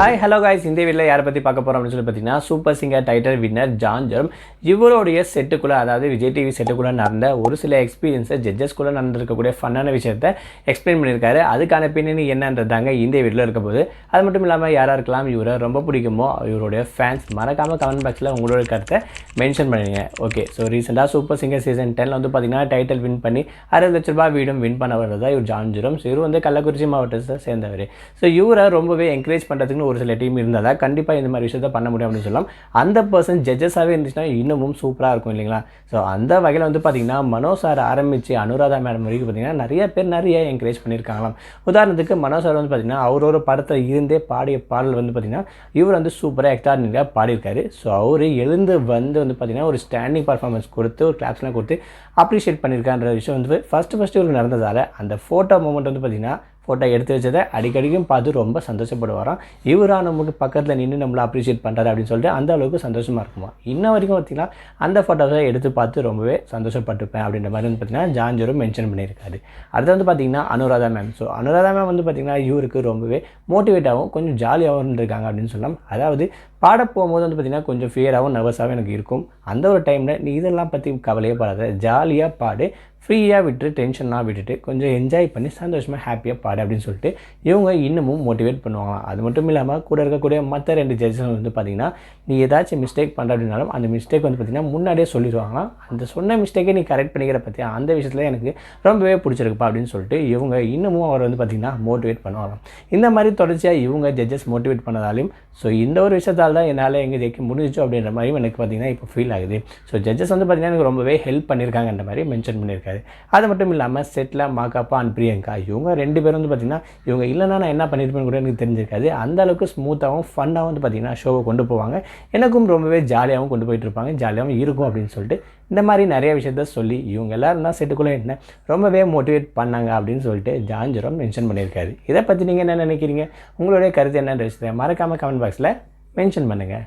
Hi hello guys இந்த வீட்டில் யாரை பற்றி பார்க்க போகிறோம் அப்படின்னு சொல்லி பார்த்தீங்கன்னா super singer title winner John Jerome இவருடைய செட்டுக்குள்ளே அதாவது விஜய் டிவி செட்டுக்குள்ளே நடந்த ஒரு சில எக்ஸ்பீரியன்ஸை ஜட்ஜஸ்குள்ளே நடந்திருக்கக்கூடிய ஃபன்னான விஷயத்தை எக்ஸ்பிளைன் பண்ணியிருக்காரு. அதுக்கான பின்னணி என்னன்றதாங்க இந்த வீட்டில் இருக்க போது. அது மட்டும் இல்லாமல் யாராக இருக்கலாம் இவரை ரொம்ப பிடிக்குமோ இவருடைய ஃபேன்ஸ் மறக்காமல் கமெண்ட் பாக்ஸில் உங்களோட கருத்தை மென்ஷன் பண்ணுங்க. ஓகே ஸோ ரீசெண்டாக சூப்பர் சிங்கர் சீசன் டெனில் வந்து பார்த்தீங்கன்னா டைட்டில் வின் பண்ணி அறுபது லட்ச ரூபாய் வீடும் வின் பண்ண வர்றதா இவர் ஜான் ஜெரம் ஸோ இவர் வந்து கள்ளக்குறிச்சி மாவட்டத்தை சேர்ந்தவர். ஸோ இவரை ரொம்பவே என்கரேஜ் பண்ணுறதுக்குன்னு ஒரு சில டீம் இருந்தால் கண்டிப்பாக இந்த மாதிரி விஷயத்தை பண்ண முடியும் அப்படின்னு சொல்லலாம். அந்த பர்சன் ஜட்ஜஸாகவே இருந்துச்சுன்னா இன்னமும் சூப்பராக இருக்கும் இல்லைங்களா? ஸோ அந்த வகையில் வந்து பார்த்தீங்கன்னா மனோ சார் ஆரம்பித்து அனுராதா மேடம் வரைக்கும் பார்த்தீங்கன்னா நிறைய பேர் நிறைய என்கரேஜ் பண்ணியிருக்காங்களாம். உதாரணத்துக்கு மனோ சார் வந்து பார்த்தீங்கன்னா அவரோட படத்தை இருந்தே பாடிய பாடல் வந்து பார்த்தீங்கன்னா இவர் வந்து சூப்பராக எக்ஸ்ட்ராடினரியாக பாடியிருக்காரு. ஸோ அவர் எழுந்து வந்து வந்து பார்த்தீங்கன்னா ஒரு ஸ்டாண்டிங் பர்ஃபார்மன்ஸ் கொடுத்து ஒரு கிளாப்ஸ்லாம் கொடுத்து அப்ரிஷியேட் பண்ணியிருக்கான்ற விஷயம் வந்து ஃபஸ்ட்டு ஃபஸ்ட்டு இவருக்கு நடந்ததால் அந்த ஃபோட்டோ மூமெண்ட் வந்து பார்த்தீங்கன்னா ஃபோட்டோ எடுத்து வச்சதை அடிக்கடிக்கும் பார்த்து ரொம்ப சந்தோஷப்படுவாராம். இவராக நமக்கு பக்கத்தில் நின்று நம்மளை அப்ரிஷியேட் பண்ணுறாரு அப்படின்னு சொல்லிட்டு அந்த அளவுக்கு சந்தோஷமாக இருக்குமா? இன்ன வரைக்கும் பார்த்தீங்கன்னா அந்த ஃபோட்டோஸை எடுத்து பார்த்து ரொம்பவே சந்தோஷப்பட்டுப்பேன் அப்படின்ற மாதிரி வந்து பார்த்தீங்கன்னா ஜான்ஜரும் மென்ஷன் பண்ணியிருக்காரு. அடுத்து வந்து பார்த்தீங்கன்னா Anuradha ma'am so Anuradha ma'am வந்து பார்த்தீங்கன்னா இவருக்கு ரொம்பவே மோட்டிவேட்டாகவும் கொஞ்சம் ஜாலியாகவும் இருந்திருக்காங்க அப்படின்னு சொல்லலாம். அதாவது பாட போகும்போது வந்து பார்த்தீங்கன்னா கொஞ்சம் ஃபியராகவும் நர்வஸாகவும் எனக்கு இருக்கும். அந்த ஒரு டைமில் நீ இதெல்லாம் பற்றி கவலையே படாத. ஜாலியாக பாடு. ஃப்ரீயாக விட்டு டென்ஷன்லாம் விட்டுட்டு கொஞ்சம் என்ஜாய் பண்ணி சந்தோஷமாக ஹாப்பியாக பாடு. அப்படின்னு சொல்லிட்டு இவங்க இன்னமும் மோட்டிவேட் பண்ணுவாங்களாம். அது மட்டும் இல்லாமல் கூட இருக்கக்கூடிய மற்ற ரெண்டு ஜட்ஜஸ் வந்து பார்த்திங்கன்னா நீ ஏதாச்சும் மிஸ்டேக் பண்ணுற அப்படின்னாலும் அந்த மிஸ்டேக் வந்து பார்த்திங்கன்னா முன்னாடியே சொல்லிடுவாங்களாம் அந்த சொன்ன மிஸ்டேக்கை நீ கரெக்ட் பண்ணிக்கிற பற்றி அந்த விஷயத்தில் எனக்கு ரொம்பவே பிடிச்சிருக்குப்பா அப்படின்னு சொல்லிட்டு இவங்க இன்னமும் அவர் வந்து பார்த்திங்கன்னா மோட்டிவேட் பண்ணுவாங்க இந்த மாதிரி தொடர்ச்சியாக இவங்க ஜட்ஜஸ் மோட்டிவேட் பண்ணதாலையும் ஸோ இந்த ஒரு விஷயத்தால் தான் என்னால் எங்கே ஜெயிக்க முடிஞ்சிச்சு அப்படின்ற மாதிரியும் எனக்கு பார்த்திங்கன்னா இப்போ ஃபீல் ஆகுது. ஸோ ஜட்ஜஸ் வந்து பார்த்திங்கன்னா எனக்கு ரொம்பவே ஹெல்ப் பண்ணியிருக்காங்கன்ற மாதிரி மென்ஷன் பண்ணியிருக்காரு அது மட்டும் இல்லாமல் செட்டில் மாக்காப்பா அண்ட் பிரியங்கா இவங்க ரெண்டு பேரும் வந்து பார்த்திங்கன்னா இவங்க இல்லைன்னா நான் என்ன பண்ணியிருப்பேன்னு கூட எனக்கு தெரிஞ்சிருக்காது. அந்த அளவுக்கு ஸ்மூத்தாகவும் ஃபன்னாகவும் வந்து பார்த்திங்கன்னா ஷோவை கொண்டு போவாங்க. எனக்கும் ரொம்பவே ஜாலியாகவும் கொண்டு போயிட்டு இருப்பாங்க. ஜாலியாகவும் இருக்கும் அப்படின்னு சொல்லிட்டு இந்த மாதிரி நிறைய விஷயத்த சொல்லி இவங்க எல்லாரும் தான் செட்டுக்குள்ளே என்ன ரொம்பவே மோட்டிவேட் பண்ணாங்க அப்படின்னு சொல்லிட்டு ஜான்ஜரம் மென்ஷன் பண்ணியிருக்காரு. இதை பற்றி நீங்கள் என்ன நினைக்கிறீங்க? உங்களுடைய கருத்து என்னன்னு விஷயத்தை மறக்காமல் கமெண்ட் பாக்ஸில் மென்ஷன் பண்ணுங்கள்